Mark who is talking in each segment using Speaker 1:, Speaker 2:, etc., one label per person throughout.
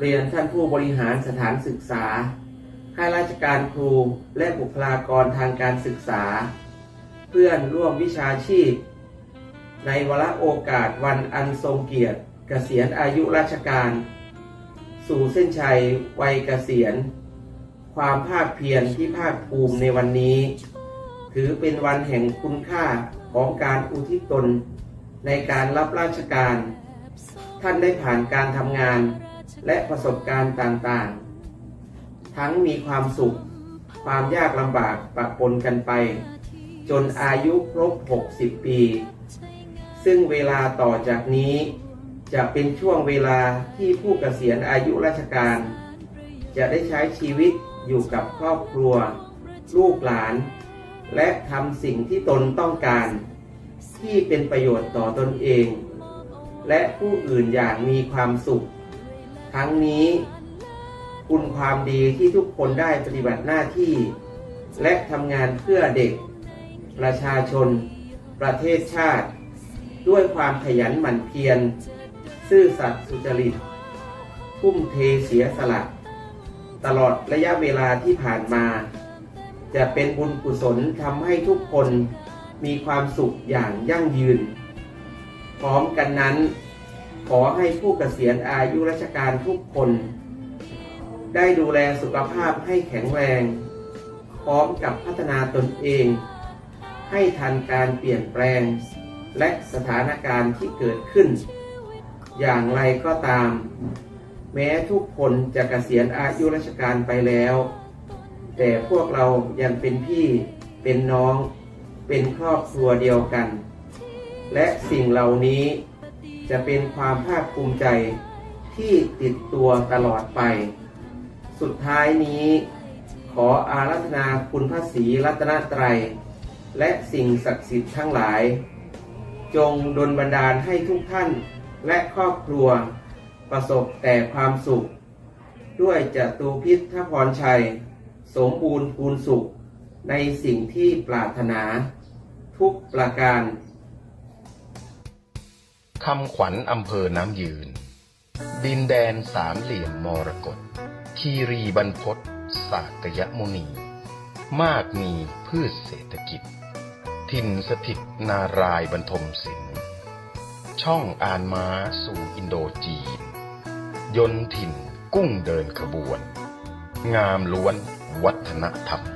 Speaker 1: เรียนท่านผู้บริหารสถานศึกษา ข้าราชการครูและบุคลากรทางการศึกษา เพื่อนร่วมวิชาชีพ ในวาระโอกาสวันอันทรงเกียรติเกษียณอายุราชการ สู่เส้นชัยวัยเกษียณ ความภาคเพียรที่ภาคภูมิในวันนี้ ถือเป็นวันแห่งคุณค่าของการอุทิศตน ในการรับราชการ ท่านได้ผ่านการทำงาน และประสบการณ์ต่างๆ ทั้งมีความสุข ความยากลำบากปะปนกันไป จนอายุครบ 60 ปี ซึ่งเวลาต่อจากนี้ จะเป็นช่วงเวลาที่ผู้เกษียณอายุราชการ จะได้ใช้ชีวิตอยู่กับครอบครัว ลูกหลาน และทำสิ่งที่ตนต้องการ ที่เป็นประโยชน์ต่อตนเอง และผู้อื่นอย่างมีความสุข ทั้งนี้ คุณความดีที่ทุกคนได้ปฏิบัติหน้าที่ และทำงานเพื่อเด็ก ประชาชน ประเทศชาติ ด้วยความขยันหมั่นเพียร ซื่อสัตย์สุจริตทุ่มเทเสียสละตลอดระยะเวลาที่ผ่านมา จะเป็นบุญกุศลทำให้ทุกคนมีความสุขอย่างยั่งยืน พร้อมกันนั้น ขอให้ผู้เกษียณอายุราชการทุกคน ได้ดูแลสุขภาพให้แข็งแรง พร้อมกับพัฒนาตนเอง ให้ทันการเปลี่ยนแปลง และสถานการณ์ที่เกิดขึ้น อย่างไรก็ตาม แม้ทุกคนจะเกษียณอายุราชการไปแล้ว แต่พวกเรายังเป็นพี่เป็นน้องเป็นครอบครัวเดียวกัน และสิ่งเหล่านี้ จะเป็นความภาคภูมิใจที่ติดตัวตลอดไป สุดท้ายนี้ ขออารัธนาคุณพระศรีรัตนตรัย และสิ่งศักดิ์สิทธิ์ทั้งหลาย จงดลบันดาลให้ทุกท่านและครอบครัว ประสบแต่ความสุข ด้วยจตุพิษทพรชัย สมบูรณ์พูนสุข ในสิ่งที่ปรารถนา ทุกประการ
Speaker 2: คำขวัญอำเภอน้ำยืน ดินแดนสามเหลี่ยมมรกตคีรีบรรพตสากยมุนี มากมีพืชเศรษฐกิจ ถิ่นสถิตนารายบรรทมศิลป์ช่องอานม้าสู่อินโดจีน ยนถิ่นกุ้งเดินขบวน งามล้วนวัฒนธรรม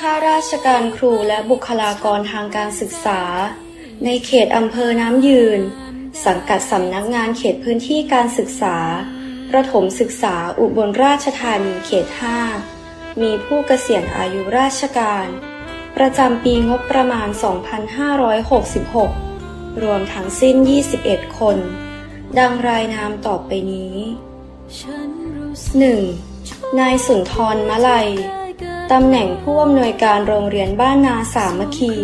Speaker 3: ข้าราชการครูและบุคลากรทางการศึกษา ในเขตอำเภอน้ำยืน สังกัดสำนักงานเขตพื้นที่การศึกษา ประถมศึกษาอุบลราชธานีเขต 5 มีผู้เกษียณอายุราชการ ประจำปีงบประมาณ 2566 รวมทั้งสิ้น 21 คน ดังรายนามต่อไปนี้
Speaker 4: ฉัน
Speaker 3: 1. นายสุนทรมะไลยตำแหน่งผู้อำนวยการโรงเรียนบ้านนาสามัคคี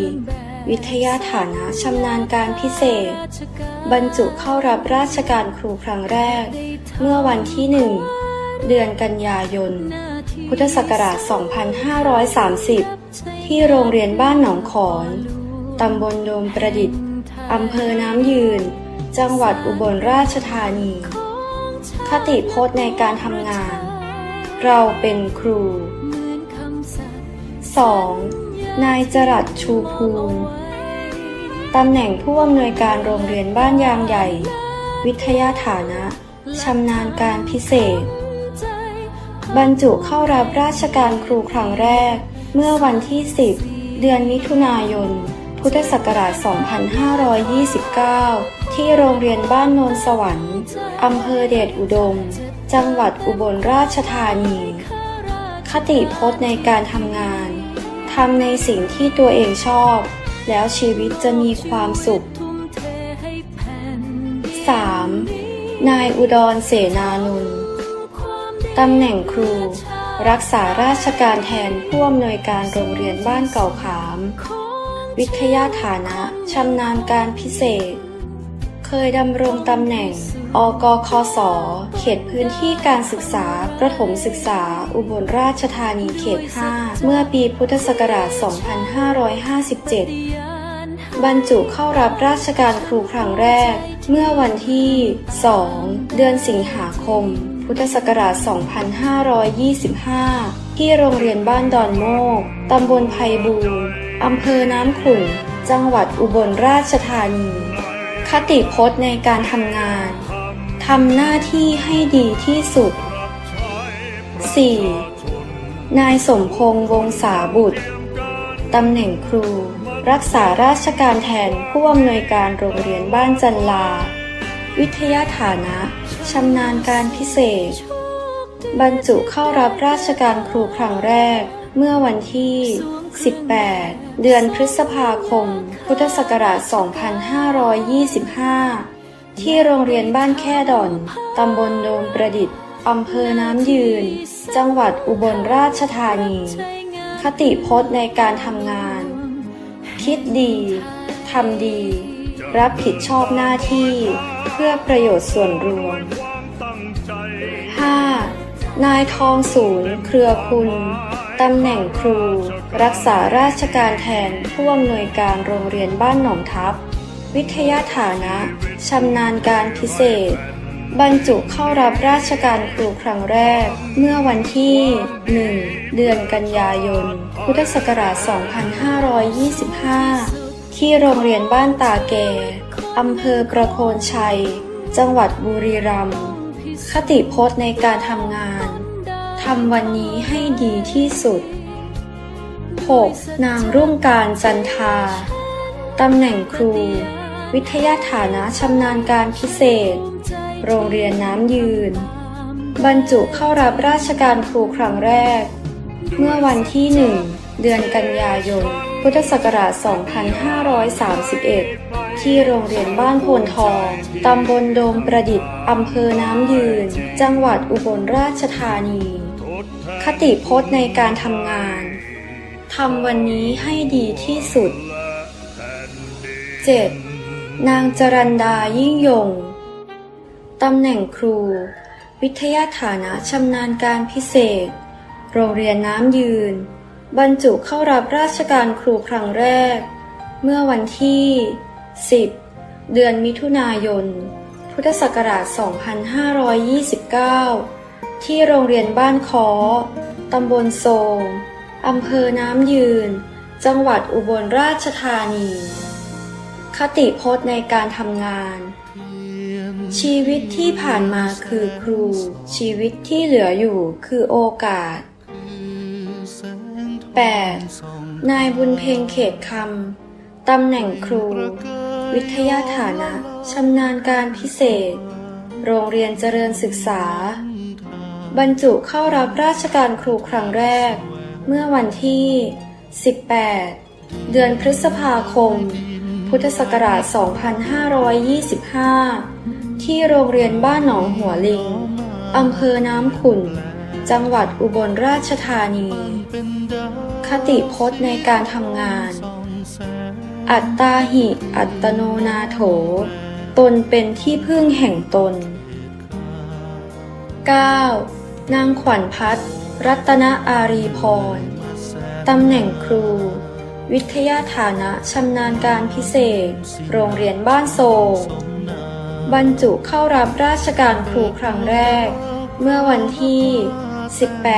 Speaker 3: วิทยาฐานะชำนาญการพิเศษ บรรจุเข้ารับราชการครูครั้งแรก เมื่อวันที่หนึ่งเดือนกันยายน พุทธศักราช 2530 ที่โรงเรียนบ้านหนองขอน ตำบลโดมประดิษฐ์ อำเภอน้ำยืน จังหวัดอุบลราชธานี คติพจน์ในการทำงาน เราเป็นครู
Speaker 4: เหมือนคำสัตย์
Speaker 3: 2. นายจรัสชูภูมิตำแหน่งผู้อำนวยการโรงเรียนบ้านยางใหญ่ วิทยาฐานะชำนาญการพิเศษ บรรจุเข้ารับราชการครูครั้งแรก เมื่อวันที่ 10 เดือนมิถุนายน พุทธศักราช 2529 ที่โรงเรียนบ้านโนนสวรรค์ อำเภอเดชอุดม จังหวัดอุบลราชธานี คติพจน์ในการทำงาน ทำในสิ่งที่ตัวเองชอบ แล้วชีวิตจะมีความสุข
Speaker 4: ทุ่มน
Speaker 3: 3. นายอุดรเสนานุนตำแหน่งครู รักษาราชการแทนผู้อำนวยการโรงเรียนบ้านเก่าขาม วิทยาฐานะชำนาญการพิเศษ เคยดำรงตำแหน่ง อกคศเขตพื้นที่การศึกษา ประถมศึกษา อุบลราชธานีเขต 5 เมื่อปีพุทธศักราช 2557 บรรจุเข้ารับราชการครูครั้งแรก เมื่อวันที่ 2 เดือนสิงหาคม พุทธศักราช 2525 ที่โรงเรียนบ้านดอนโมก ตำบลไพบูลย์อำเภอน้ำขุ่น จังหวัดอุบลราชธานี คติพจน์ในการทำงานำหน้าที่ให้ดีที่สุด 4. นายสมพงษ์วงศาบุตร ตำแหน่งครู รักษาราชการแทนผู้อำนวยการโรงเรียนบ้านจันลา วิทยาฐานะชำนาญการพิเศษ บรรจุเข้ารับราชการครูครั้งแรก เมื่อวันที่ 18 เดือนพฤษภาคม พุทธศักราช 2525 ที่โรงเรียนบ้านแค่ดอน ตำบลโดมประดิษฐ์ อำเภอน้ำยืน จังหวัดอุบลราชธานี คติพจน์ในการทำงาน คิดดี ทำดี รับผิดชอบหน้าที่ เพื่อประโยชน์ส่วนรวม 5. นายทองศูนย์เครือคุณตำแหน่งครู รักษาราชการแทนผู้อำนวยการโรงเรียนบ้านหนองทับ วิทยาฐานะชำนาญการพิเศษ บรรจุเข้ารับราชการครูครั้งแรก เมื่อวันที่ 1 เดือนกันยายน พุทธศักราช 2525 ที่โรงเรียนบ้านตาแก่อำเภอประโคนชัย จังหวัดบุรีรัมย์คติพจน์ในการทำงานทำวันนี้ให้ดีที่สุด 6. นางรุ่งการจันทา ตำแหน่งครู วิทยาฐานะชำนาญการพิเศษ โรงเรียนน้ำยืน บรรจุเข้ารับราชการครูครั้งแรก เมื่อวันที่1เดือนกันยายน พุทธศักราช 2531 ที่โรงเรียนบ้านโพนทอง ตำบลโดมประดิษฐ์อำเภอน้ำยืน จังหวัดอุบลราชธานี คติพจน์ในการทำงาน ทำวันนี้ให้ดีที่สุด 7. นางจรันดายิ่งยง ตำแหน่งครู วิทยาฐานะชำนาญการพิเศษ โรงเรียนน้ำยืน บรรจุเข้ารับราชการครูครั้งแรก เมื่อวันที่ 10 เดือนมิถุนายน พุทธศักราช 2529 ที่โรงเรียนบ้านคอตำบลโซงอำเภอน้ำยืน จังหวัดอุบลราชธานี คติพจน์ในการทำงาน ชีวิตที่ผ่านมาคือครู ชีวิตที่เหลืออยู่คือโอกาส 8. นายบุญเพ็งเขตคำตำแหน่งครู วิทยาฐานะชำนาญการพิเศษ โรงเรียนเจริญศึกษา บรรจุเข้ารับราชการครูครั้งแรก เมื่อวันที่ 18 เดือนพฤษภาคม พุทธศักราช 2525 ที่โรงเรียนบ้านหนองหัวลิง อำเภอน้ำขุ่น จังหวัดอุบลราชธานี คติพจน์ในการทำงาน อัตตาหิอัตโนนาโถ ตนเป็นที่พึ่งแห่งตน 9. นางขวัญพัฒน์รัตนอารีพร ตำแหน่งครู วิทยาฐานะชำนาญการพิเศษ โรงเรียนบ้านโซบบรรจุเข้ารับราชการครูครั้งแรก เมื่อวันที่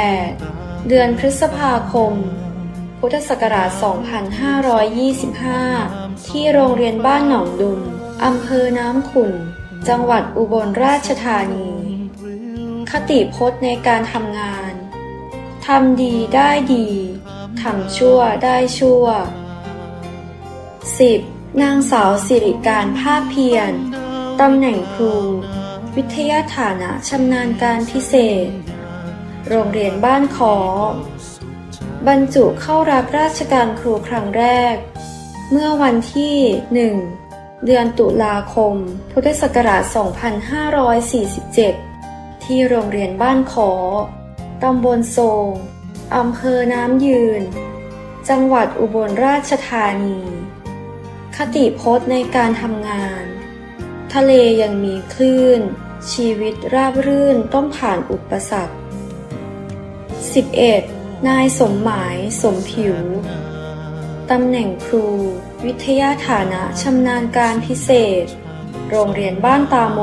Speaker 3: 18 เดือนพฤษภาคม พุทธศักราช 2525 ที่โรงเรียนบ้านหนองดุมอำเภอน้ำขุ่น จังหวัดอุบลราชธานี คติพจน์ในการทำงาน ทำดีได้ดี ทำชั่วได้ชั่ว 10. นางสาวสิริการภาคเพียรตำแหน่งครู วิทยาฐานะชำนาญการพิเศษ โรงเรียนบ้านขอบรรจุเข้ารับราชการครูครั้งแรก เมื่อวันที่ 1 เดือนตุลาคม พุทธศักราช 2547 ที่โรงเรียนบ้านขอ ตำบลโซง อำเภอน้ำยืน จังหวัดอุบลราชธานี คติพจน์ในการทำงาน ทะเลยังมีคลื่น ชีวิตราบรื่นต้องผ่านอุปสรรค 11. นายสมหมายสมผิว ตำแหน่งครู วิทยาฐานะชำนาญการพิเศษ โรงเรียนบ้านตาโม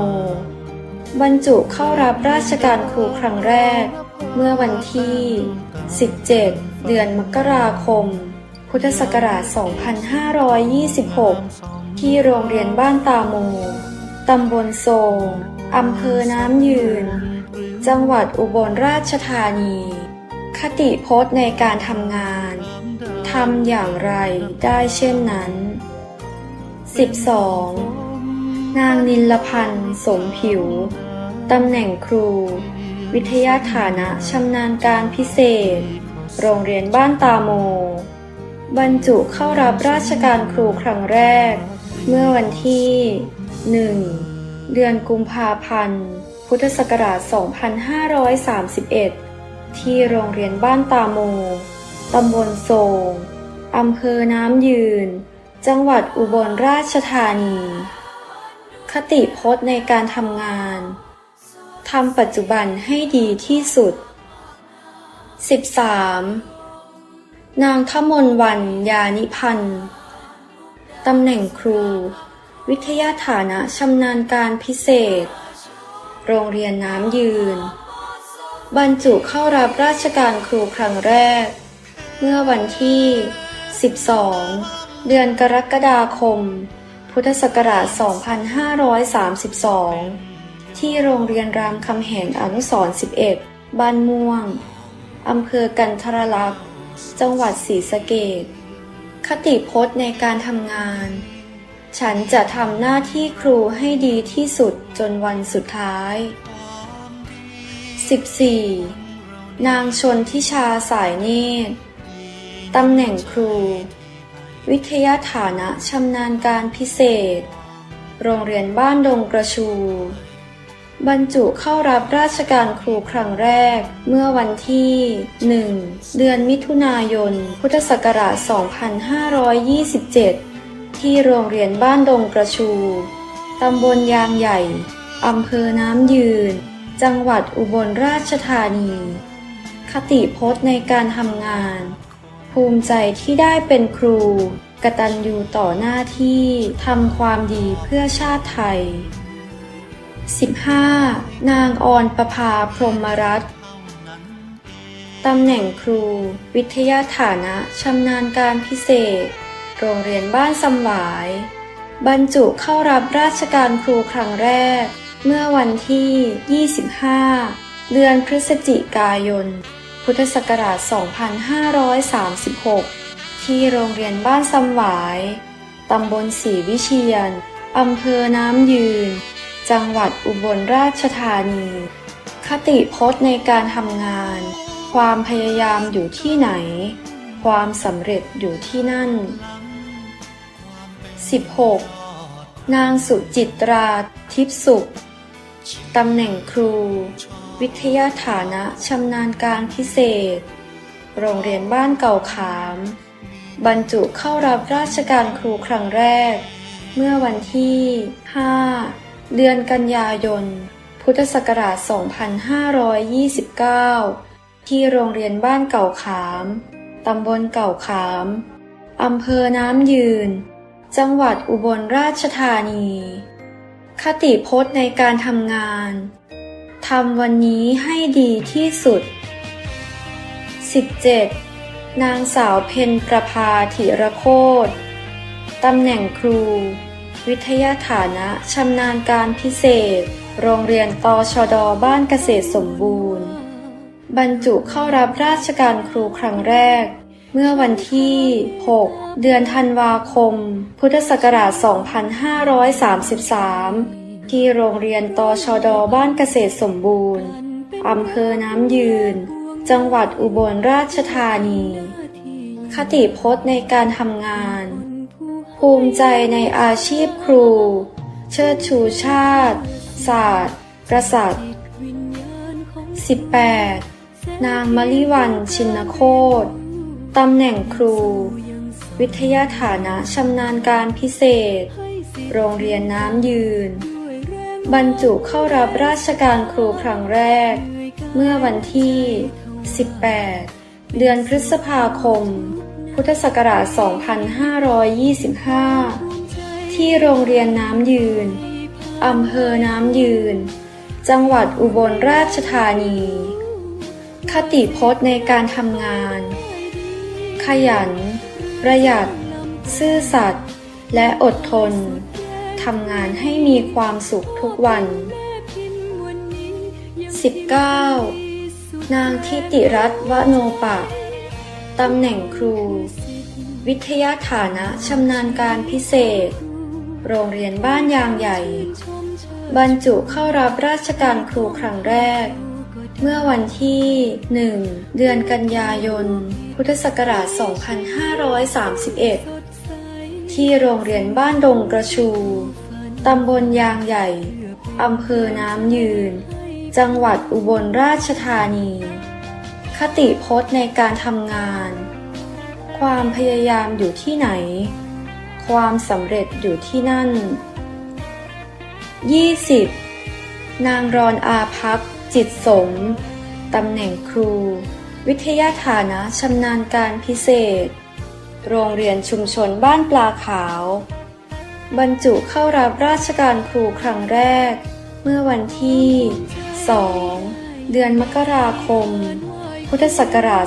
Speaker 3: บรรจุเข้ารับราชการครูครั้งแรก เมื่อวันที่ 17 เดือนมกราคม พุทธศักราช 2526 ที่โรงเรียนบ้านตาโม ตำบลโซงอำเภอน้ำยืน จังหวัดอุบลราชธานี คติพจน์ในการทำงานทำอย่างไรได้เช่นนั้น 12. นางนิลพันธ์สมผิว ตำแหน่งครู วิทยาฐานะชำนาญการพิเศษ โรงเรียนบ้านตาโม บรรจุเข้ารับราชการครูครั้งแรก เมื่อวันที่ 1 เดือนกุมภาพันธ์ พุทธศักราช 2531 ที่โรงเรียนบ้านตาโม ตำบลโซงอำเภอน้ำยืน จังหวัดอุบลราชธานี คติพจน์ในการทำงาน ทำปัจจุบันให้ดีที่สุด 13. นางทมนวันยานิพันธ์ตำแหน่งครู วิทยาฐานะชำนาญการพิเศษ โรงเรียนน้ำยืน บรรจุเข้ารับราชการครูครั้งแรก เมื่อวันที่ 12 เดือนกรกฎาคม พุทธศักราช 2532 ที่โรงเรียนรามคำแหงอนุสรณ์11 บ้านม่วง อำเภอกันทรลักษ์ จังหวัดศรีสะเกษคติพจน์ในการทำงาน ฉันจะทำหน้าที่ครูให้ดีที่สุดจนวันสุดท้าย 14. นางชนทิชาสายเนตรตำแหน่งครู วิทยาฐานะชำนาญการพิเศษ โรงเรียนบ้านดงกระชู บรรจุเข้ารับราชการครูครั้งแรก เมื่อวันที่ 1 เดือนมิถุนายน พุทธศักราช 2527 ที่โรงเรียนบ้านดงกระชู ตำบลยางใหญ่ อำเภอน้ำยืน จังหวัดอุบลราชธานี คติพจน์ในการทำงาน ภูมิใจที่ได้เป็นครู กตัญญูต่อหน้าที่ ทำความดีเพื่อชาติไทย 15. นางออนประภาพรหมรัตน์ตำแหน่งครู วิทยาฐานะชำนาญการพิเศษ โรงเรียนบ้านสำหวาย บรรจุเข้ารับราชการครูครั้งแรก เมื่อวันที่ 25 เดือนพฤศจิกายน พุทธศักราช 2536 ที่โรงเรียนบ้านสำหวาย ตำบลศรีวิเชียน อำเภอน้ำยืน จังหวัดอุบลราชธานี คติพจน์ในการทำงาน ความพยายามอยู่ที่ไหน ความสำเร็จอยู่ที่นั่น 16. นางสุจิตราทิพสุขตำแหน่งครู วิทยาฐานะชำนาญการพิเศษ โรงเรียนบ้านเก่าขาม บรรจุเข้ารับราชการครูครั้งแรก เมื่อวันที่ 5 เดือนกันยายน พุทธศักราช 2529 ที่โรงเรียนบ้านเก่าขาม ตำบลเก่าขาม อำเภอน้ำยืน จังหวัดอุบลราชธานี คติพจน์ในการทำงานทำวันนี้ให้ดีที่สุด 17. นางสาวเพนประภาธิรโคตตำแหน่งครู วิทยาฐานะชำนาญการพิเศษ โรงเรียนตชดบ้านเกษตรสมบูรณ์ บรรจุเข้ารับราชการครูครั้งแรก เมื่อวันที่ 6 เดือนธันวาคม พุทธศักราช 2533 ที่โรงเรียนตชดบ้านเกษตรสมบูรณ์อำเภอน้ำยืน จังหวัดอุบลราชธานี คติพจน์ในการทำงาน ภูมิใจในอาชีพครู เชิดชูชาติ ศาสตร์ กษัตริย์ 18. นางมลิวันชินโคตตำแหน่งครู วิทยาฐานะชำนาญการพิเศษ โรงเรียนน้ำยืน บรรจุเข้ารับราชการครูครั้งแรก เมื่อวันที่ 18 เดือนพฤษภาคม พุทธศักราช 2525 ที่โรงเรียนน้ำยืน อำเภอน้ำยืน จังหวัดอุบลราชธานี คติพจน์ในการทำงาน ขยัน ประหยัด ซื่อสัตย์ และอดทน ทำงานให้มีความสุขทุกวัน 19. นางทิติรัตน์วโนปะ ตำแหน่งครู วิทยาฐานะชำนาญการพิเศษ โรงเรียนบ้านยางใหญ่ บรรจุเข้ารับราชการครูครั้งแรก เมื่อวันที่ 1 เดือนกันยายน พุทธศักราช 2531 ที่โรงเรียนบ้านดงกระชู ตำบลยางใหญ่ อำเภอน้ำยืน จังหวัดอุบลราชธานี คติพจน์ในการทำงาน ความพยายามอยู่ที่ไหน ความสำเร็จอยู่ที่นั่น 20. นางรอนอาพัก จิตสม ตำแหน่งครู วิทยาฐานะชำนาญการพิเศษ โรงเรียนชุมชนบ้านปลาขาว บรรจุเข้ารับราชการครูครั้งแรก เมื่อวันที่ 2 เดือนมกราคม พุทธศักราช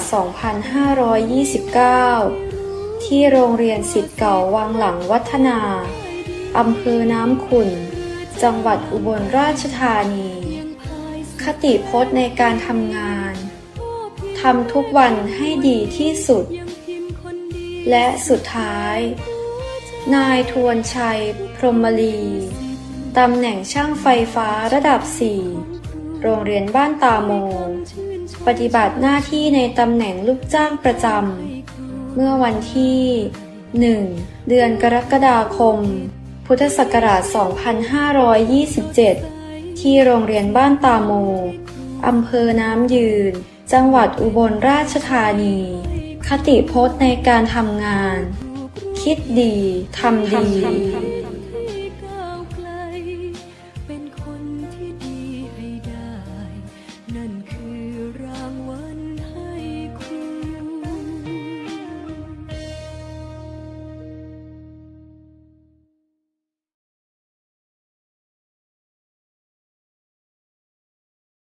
Speaker 3: 2529 ที่โรงเรียนสิทธิ์เก่าวังหลังวัฒนา อำเภอน้ำขุ่นจังหวัดอุบลราชธานี คติพจน์ในการทำงาน ทำทุกวันให้ดีที่สุด และสุดท้าย นายทวนชัย พรหมลี ตำแหน่งช่างไฟฟ้าระดับ 4 โรงเรียนบ้านตาโม ปฏิบัติหน้าที่ในตำแหน่งลูกจ้างประจำ เมื่อวันที่ 1 เดือนกรกฎาคม พุทธศักราช 2527 ที่โรงเรียนบ้านตาโม อำเภอน้ำยืน จังหวัดอุบลราชธานี คติพจน์ในการทำงาน คิดดี ทำดี